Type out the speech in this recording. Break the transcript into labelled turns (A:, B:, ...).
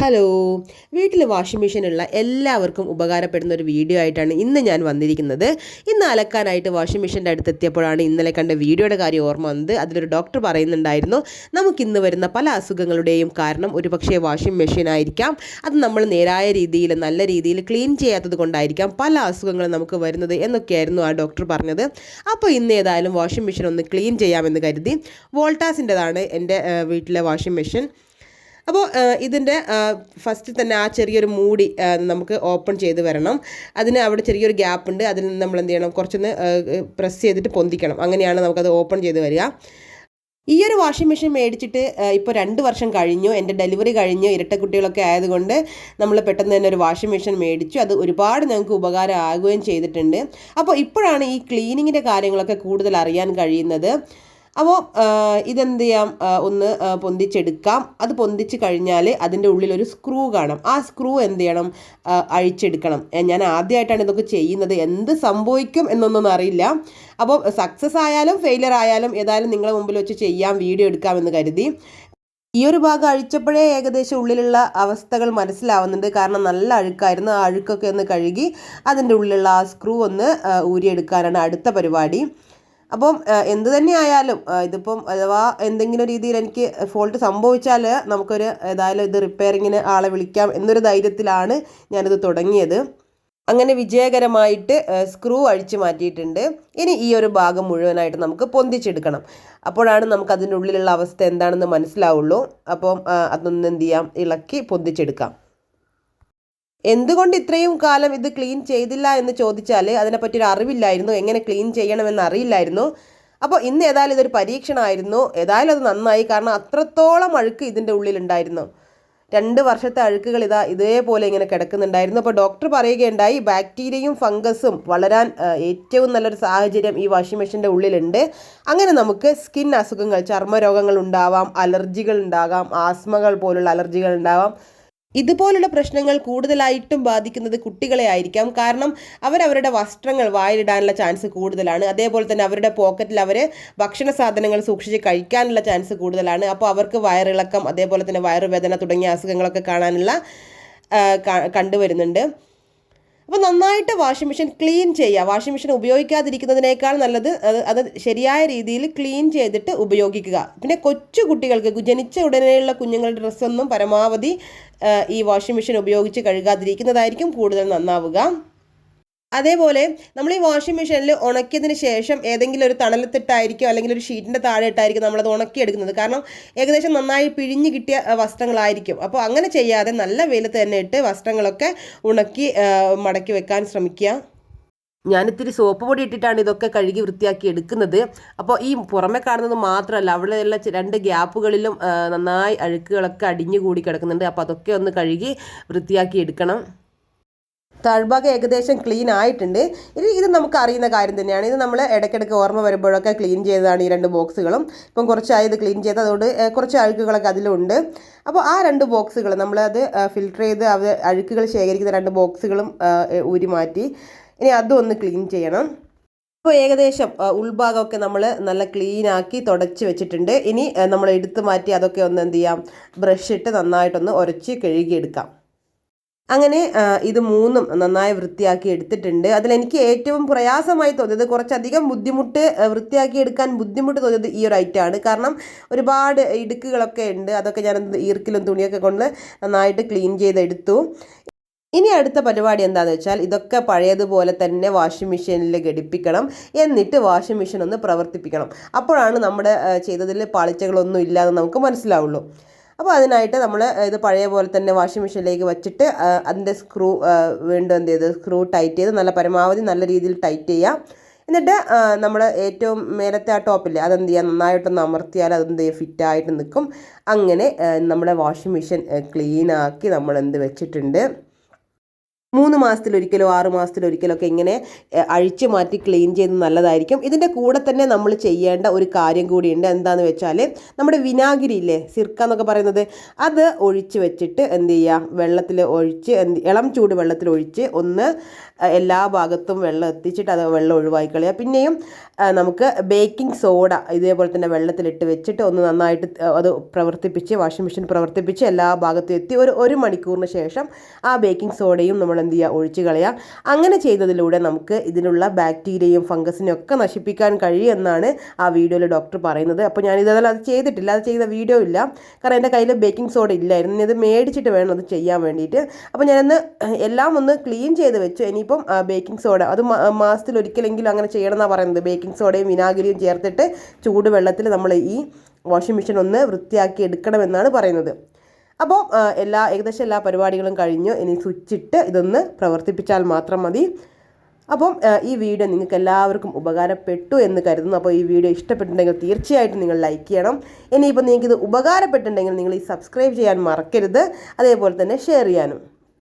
A: Hello. വീട്ടിൽ washing മെഷീനുള്ള എല്ലാവർക്കും ഉപകാരപ്പെടുന്ന ഒരു വീഡിയോ ആയിട്ടാണ് ഇന്ന് ഞാൻ വന്നിരിക്കുന്നത്. ഇന്ന് അലക്കാനായിട്ട് വാഷിംഗ് മെഷീന്റെ അടുത്ത് എത്തിയപ്പോഴാണ് ഇന്നലെ കണ്ട വീഡിയോയുടെ കാര്യം ഓർമ്മ വന്നത്. അതിലൊരു ഡോക്ടർ പറയുന്നുണ്ടായിരുന്നു നമുക്ക് ഇന്ന് വരുന്ന പല അസുഖങ്ങളുടെയും കാരണം ഒരുപക്ഷെ വാഷിംഗ് മെഷീൻ ആയിരിക്കാം. അത് നമ്മൾ നേരായ രീതിയിൽ നല്ല രീതിയിൽ ക്ലീൻ ചെയ്യാത്തത് കൊണ്ടായിരിക്കാം പല അസുഖങ്ങളും നമുക്ക് വരുന്നത് എന്നൊക്കെയായിരുന്നു ആ ഡോക്ടർ പറഞ്ഞത്. അപ്പോൾ ഇന്ന് ഏതായാലും വാഷിംഗ് മെഷീൻ ഒന്ന് ക്ലീൻ ചെയ്യാമെന്ന് കരുതി. വോൾട്ടാസിന്റെതാണ് എന്റെ വീട്ടിലെ വാഷിംഗ് മെഷീൻ അപ്പോൾ ഇതിന്റെ ഫസ്റ്റ് തന്നെ ആ ചെറിയൊരു മൂടി നമുക്ക് ഓപ്പൺ ചെയ്ത് വരണം. അതിന് അവിടെ ചെറിയൊരു ഗ്യാപ്പ് ഉണ്ട്. അതിൽ നിന്ന് നമ്മൾ എന്ത് ചെയ്യണം? കുറച്ചൊന്ന് പ്രസ് ചെയ്തിട്ട് പൊന്തിക്കണം. അങ്ങനെയാണ് നമുക്കത് ഓപ്പൺ ചെയ്ത് വരിക. ഈ ഒരു വാഷിംഗ് മെഷീൻ മേടിച്ചിട്ട് ഇപ്പോൾ രണ്ട് വർഷം കഴിഞ്ഞു. എന്റെ ഡെലിവറി കഴിഞ്ഞു. ഇരട്ട കുട്ടികളൊക്കെ ആയതുകൊണ്ട് നമ്മൾ പെട്ടെന്ന് തന്നെ ഒരു വാഷിംഗ് മെഷീൻ മേടിച്ചു. അത് ഒരുപാട് ഞങ്ങൾക്ക് ഉപകാരം ആകുകയും ചെയ്തിട്ടുണ്ട്. അപ്പോൾ ഇപ്പോഴാണ് ഈ ക്ലീനിങ്ങിന്റെ കാര്യങ്ങളൊക്കെ കൂടുതൽ അറിയാൻ കഴിയുന്നത്. അപ്പോൾ ഇതെന്ത് ചെയ്യാം? ഒന്ന് പൊന്തിച്ചെടുക്കാം. അത് പൊന്തിച്ച് കഴിഞ്ഞാൽ അതിന്റെ ഉള്ളിൽ ഒരു സ്ക്രൂ കാണാം. ആ സ്ക്രൂ എന്ത് ചെയ്യണം? അഴിച്ചെടുക്കണം. ഞാൻ ആദ്യമായിട്ടാണ് ഇതൊക്കെ ചെയ്യുന്നത്. എന്ത് സംഭവിക്കും എന്നൊന്നും അറിയില്ല. അപ്പോൾ സക്സസ് ആയാലും ഫെയിലിയർ ആയാലും ഏതായാലും നിങ്ങളെ മുമ്പിൽ വെച്ച് ചെയ്യാം വീഡിയോ എടുക്കാമെന്ന് കരുതി. ഈ ഒരു ഭാഗം അഴിച്ചപ്പോഴേ ഏകദേശം ഉള്ളിലുള്ള അവസ്ഥകൾ മനസ്സിലാവുന്നുണ്ട്. കാരണം നല്ല അഴുക്കായിരുന്നു. ആ അഴുക്കൊക്കെ ഒന്ന് കഴുകി അതിന്റെ ഉള്ളിലുള്ള ആ സ്ക്രൂ ഒന്ന് ഊരിയെടുക്കാനാണ് അടുത്ത പരിപാടി. അപ്പം എന്ത് തന്നെ ആയാലും ഇതിപ്പം അഥവാ എന്തെങ്കിലും രീതിയിൽ എനിക്ക് ഫോൾട്ട് സംഭവിച്ചാൽ നമുക്കൊരു ഏതായാലും ഇത് റിപ്പയറിങ്ങിന് ആളെ വിളിക്കാം എന്നൊരു ധൈര്യത്തിലാണ് ഞാനിത് തുടങ്ങിയത്. അങ്ങനെ വിജയകരമായിട്ട് സ്ക്രൂ അഴിച്ചു മാറ്റിയിട്ടുണ്ട്. ഇനി ഈ ഒരു ഭാഗം മുഴുവനായിട്ട് നമുക്ക് പൊന്തിച്ചെടുക്കണം. അപ്പോഴാണ് നമുക്ക് അതിന്റെ ഉള്ളിലുള്ള അവസ്ഥ എന്താണെന്ന് മനസ്സിലാവുള്ളൂ. അപ്പം അതൊന്ന് എന്ത് ചെയ്യാം? ഇളക്കി പൊന്തിച്ചെടുക്കാം. എന്തുകൊണ്ട് ഇത്രയും കാലം ഇത് ക്ലീൻ ചെയ്തില്ല എന്ന് ചോദിച്ചാൽ അതിനെപ്പറ്റി ഒരു അറിവില്ലായിരുന്നു. എങ്ങനെ ക്ലീൻ ചെയ്യണമെന്ന് അറിയില്ലായിരുന്നു. അപ്പോൾ ഇന്ന് ഏതായാലും ഇതൊരു പരീക്ഷണമായിരുന്നു. ഏതായാലും അത് നന്നായി. കാരണം അത്രത്തോളം അഴുക്ക് ഇതിന്റെ ഉള്ളിലുണ്ടായിരുന്നു. രണ്ട് വർഷത്തെ അഴുക്കുകൾ ഇതാ ഇതേപോലെ ഇങ്ങനെ കിടക്കുന്നുണ്ടായിരുന്നു. അപ്പോൾ ഡോക്ടർ പറയുകയുണ്ടായി ബാക്ടീരിയയും ഫംഗസും വളരാൻ ഏറ്റവും നല്ലൊരു സാഹചര്യം ഈ വാഷിംഗ് മെഷീന്റെ ഉള്ളിലുണ്ട്. അങ്ങനെ നമുക്ക് സ്കിൻ അസുഖങ്ങൾ ചർമ്മരോഗങ്ങൾ ഉണ്ടാവാം അലർജികൾ ഉണ്ടാകാം ആസ്മകൾ പോലുള്ള അലർജികൾ ഉണ്ടാവാം. ഇതുപോലുള്ള പ്രശ്നങ്ങൾ കൂടുതലായിട്ടും ബാധിക്കുന്നത് കുട്ടികളെ ആയിരിക്കാം. കാരണം അവരവരുടെ വസ്ത്രങ്ങൾ വായിലിടാനുള്ള ചാൻസ് കൂടുതലാണ്. അതേപോലെ തന്നെ അവരുടെ പോക്കറ്റിൽ അവർ ഭക്ഷണ സാധനങ്ങൾ സൂക്ഷിച്ച് കഴിക്കാനുള്ള ചാൻസ് കൂടുതലാണ്. അപ്പോൾ അവർക്ക് വയറിളക്കം അതേപോലെ തന്നെ വയറുവേദന തുടങ്ങിയ അസുഖങ്ങളൊക്കെ കാണാനുള്ള കണ്ടുവരുന്നുണ്ട്. അപ്പോൾ നന്നായിട്ട് വാഷിംഗ് മെഷീൻ ക്ലീൻ ചെയ്യുക വാഷിംഗ് മെഷീൻ ഉപയോഗിക്കാതിരിക്കുന്നതിനേക്കാൾ നല്ലത് അത് ശരിയായ രീതിയിൽ ക്ലീൻ ചെയ്തിട്ട് ഉപയോഗിക്കുക. പിന്നെ കൊച്ചു കുട്ടികൾക്ക് ജനിച്ച ഉടനെയുള്ള കുഞ്ഞുങ്ങളുടെ ഡ്രസ്സൊന്നും പരമാവധി ഈ വാഷിംഗ് മെഷീൻ ഉപയോഗിച്ച് കഴുകാതിരിക്കുന്നതായിരിക്കും കൂടുതൽ നന്നാവുക. അതേപോലെ നമ്മൾ ഈ വാഷിംഗ് മെഷീനിൽ ഉണക്കിയതിന് ശേഷം ഏതെങ്കിലും ഒരു തണലത്തിട്ടായിരിക്കും അല്ലെങ്കിൽ ഒരു ഷീറ്റിന്റെ താഴെ ഇട്ടായിരിക്കും നമ്മളത് ഉണക്കിയെടുക്കുന്നത്. കാരണം ഏകദേശം നന്നായി പിഴിഞ്ഞു കിട്ടിയ വസ്ത്രങ്ങളായിരിക്കും. അപ്പോൾ അങ്ങനെ ചെയ്യാതെ നല്ല വെയിലത്ത് തന്നെ ഇട്ട് വസ്ത്രങ്ങളൊക്കെ ഉണക്കി മടക്കി വെക്കാൻ ശ്രമിക്കുക. ഞാനിത്തിരി സോപ്പ് പൊടി ഇട്ടിട്ടാണ് ഇതൊക്കെ കഴുകി വൃത്തിയാക്കി എടുക്കുന്നത്. അപ്പോൾ ഈ പുറമെ കാണുന്നത് മാത്രമല്ല അവിടെയുള്ള രണ്ട് ഗ്യാപ്പുകളിലും നന്നായി അഴുക്കുകളൊക്കെ അടിഞ്ഞു കൂടി കിടക്കുന്നുണ്ട്. അപ്പോൾ അതൊക്കെ ഒന്ന് കഴുകി വൃത്തിയാക്കി എടുക്കണം. താഴ്ഭാഗം ഏകദേശം ക്ലീൻ ആയിട്ടുണ്ട്. ഇനി ഇത് നമുക്ക് അറിയുന്ന കാര്യം തന്നെയാണ്. ഇത് നമ്മൾ ഇടയ്ക്കിടയ്ക്ക് ഓർമ്മ വരുമ്പോഴൊക്കെ ക്ലീൻ ചെയ്തതാണ് ഈ രണ്ട് ബോക്സുകളും ഇപ്പം കുറച്ചായി ഇത് ക്ലീൻ ചെയ്ത് അതുകൊണ്ട് കുറച്ച് അഴുക്കുകളൊക്കെ അതിലുണ്ട്. അപ്പോൾ ആ രണ്ട് ബോക്സുകൾ നമ്മളത് ഫിൽട്ടർ ചെയ്ത് അത് അഴുക്കുകൾ ശേഖരിക്കുന്ന രണ്ട് ബോക്സുകളും ഊരി മാറ്റി ഇനി അതും ഒന്ന് ക്ലീൻ ചെയ്യണം. അപ്പോൾ ഏകദേശം ഉൾഭാഗമൊക്കെ നമ്മൾ നല്ല ക്ലീൻ ആക്കി തുടച്ച് വെച്ചിട്ടുണ്ട്. ഇനി നമ്മൾ എടുത്തു മാറ്റി അതൊക്കെ ഒന്ന് എന്ത് ചെയ്യാം? ബ്രഷ് ഇട്ട് നന്നായിട്ടൊന്ന് ഉരച്ച് കഴുകിയെടുക്കാം. അങ്ങനെ ഇത് മൂന്നും നന്നായി വൃത്തിയാക്കി എടുത്തിട്ടുണ്ട്. അതിലെനിക്ക് ഏറ്റവും പ്രയാസമായി തോന്നിയത് കുറച്ചധികം ബുദ്ധിമുട്ട് വൃത്തിയാക്കി എടുക്കാൻ ബുദ്ധിമുട്ട് തോന്നിയത് ഈ ഒരു ഐറ്റമാണ് കാരണം ഒരുപാട് ഇടുക്കുകളൊക്കെ ഉണ്ട്. അതൊക്കെ ഞാൻ ഈർക്കിലും തുണിയൊക്കെ കൊണ്ട് നന്നായിട്ട് ക്ലീൻ ചെയ്തെടുത്തു. ഇനി അടുത്ത പരിപാടി എന്താണെന്ന് വെച്ചാൽ ഇതൊക്കെ പഴയതുപോലെ തന്നെ വാഷിംഗ് മെഷീനിൽ ഘടിപ്പിക്കണം. എന്നിട്ട് വാഷിംഗ് മെഷീൻ ഒന്ന് പ്രവർത്തിപ്പിക്കണം. അപ്പോഴാണ് നമ്മുടെ ചെയ്തതിൽ പാളിച്ചകളൊന്നും ഇല്ലാതെ നമുക്ക് മനസ്സിലാവുള്ളൂ. അപ്പോൾ അതിനായിട്ട് നമ്മൾ ഇത് പഴയ പോലെ തന്നെ വാഷിംഗ് മെഷീനിലേക്ക് വെച്ചിട്ട് അതിന്റെ സ്ക്രൂ വീണ്ടും എന്ത് ചെയ്ത് സ്ക്രൂ ടൈറ്റ് ചെയ്ത് നല്ല പരമാവധി നല്ല രീതിയിൽ ടൈറ്റ് ചെയ്യുക എന്നിട്ട് നമ്മൾ ഏറ്റവും മേലത്തെ ആ ടോപ്പില്ലേ അതെന്ത് ചെയ്യുക നന്നായിട്ടൊന്ന് അമർത്തിയാൽ അതെന്ത് ചെയ്യുക ഫിറ്റായിട്ട് നിൽക്കും. അങ്ങനെ നമ്മുടെ വാഷിംഗ് മെഷീൻ ക്ലീനാക്കി നമ്മൾ എന്ത് വെച്ചിട്ടുണ്ട് മൂന്ന് മാസത്തിലൊരിക്കലോ ആറ് മാസത്തിലൊരിക്കലോ ഒക്കെ ഇങ്ങനെ അഴിച്ചു മാറ്റി ക്ലീൻ ചെയ്ത് നല്ലതായിരിക്കും. ഇതിന്റെ കൂടെ തന്നെ നമ്മൾ ചെയ്യേണ്ട ഒരു കാര്യം കൂടിയുണ്ട്. എന്താണെന്ന് വെച്ചാൽ നമ്മുടെ വിനാഗിരി ഇല്ലേ സിർക്ക എന്നൊക്കെ പറയുന്നത്. അത് ഒഴിച്ച് വെച്ചിട്ട് എന്ത് ചെയ്യുക വെള്ളത്തിൽ ഒഴിച്ച് എന്ത് ഇളം ചൂട് വെള്ളത്തിൽ ഒഴിച്ച് ഒന്ന് എല്ലാ ഭാഗത്തും വെള്ളം എത്തിച്ചിട്ട് അത് വെള്ളം ഒഴിവാക്കി കളയുക. പിന്നെയും നമുക്ക് ബേക്കിംഗ് സോഡ ഇതേപോലെ തന്നെ വെള്ളത്തിലിട്ട് വെച്ചിട്ട് ഒന്ന് നന്നായിട്ട് അത് പ്രവർത്തിപ്പിച്ച് വാഷിംഗ് മെഷീൻ പ്രവർത്തിപ്പിച്ച് എല്ലാ ഭാഗത്തും എത്തി. ഒരു ഒരു മണിക്കൂറിന് ശേഷം ആ ബേക്കിംഗ് സോഡയും നമ്മൾ എന്ത് ചെയ്യുക ഒഴിച്ചു കളയുക അങ്ങനെ ചെയ്തതിലൂടെ നമുക്ക് ഇതിനുള്ള ബാക്ടീരിയയും ഫംഗസിനെയും ഒക്കെ നശിപ്പിക്കാൻ കഴിയുമെന്നാണ് ആ വീഡിയോയിൽ ഡോക്ടർ പറയുന്നത്. അപ്പോൾ ഞാൻ ഇതെല്ലാം അത് ചെയ്തിട്ടില്ല. അത് ചെയ്ത വീഡിയോ ഇല്ല. കാരണം എന്റെ കയ്യിൽ ബേക്കിംഗ് സോഡ ഇല്ലായിരുന്നു. ഇനി അത് മേടിച്ചിട്ട് വേണം അത് ചെയ്യാൻ വേണ്ടിയിട്ട്. അപ്പോൾ ഞാനൊന്ന് എല്ലാം ഒന്ന് ക്ലീൻ ചെയ്ത് വെച്ചു. ഇനിയിപ്പം ബേക്കിംഗ് സോഡ അത് മാസത്തിൽ ഒരിക്കലെങ്കിലും അങ്ങനെ ചെയ്യണം എന്നാണ് പറയുന്നത്. ബേക്കിംഗ് സോഡയും വിനാഗിരിയും ചേർത്തിട്ട് ചൂടുവെള്ളത്തിൽ നമ്മൾ ഈ വാഷിംഗ് മെഷീൻ ഒന്ന് വൃത്തിയാക്കി എടുക്കണമെന്നാണ് പറയുന്നത്. അപ്പോൾ എല്ലാ ഏകദേശം എല്ലാ പരിപാടികളും കഴിഞ്ഞു ഇനി സ്വിച്ചിട്ട് ഇതൊന്ന് പ്രവർത്തിപ്പിച്ചാൽ മാത്രം മതി. അപ്പം ഈ വീഡിയോ നിങ്ങൾക്ക് എല്ലാവർക്കും ഉപകാരപ്പെട്ടു എന്ന് കരുതുന്നു. അപ്പോൾ ഈ വീഡിയോ ഇഷ്ടപ്പെട്ടിട്ടുണ്ടെങ്കിൽ തീർച്ചയായിട്ടും നിങ്ങൾ ലൈക്ക് ചെയ്യണം. ഇനിയിപ്പോൾ നിങ്ങൾക്ക് ഇത് ഉപകാരപ്പെട്ടിട്ടുണ്ടെങ്കിൽ നിങ്ങൾ ഈ സബ്സ്ക്രൈബ് ചെയ്യാൻ മറക്കരുത്. അതേപോലെ തന്നെ ഷെയർ ചെയ്യാനും.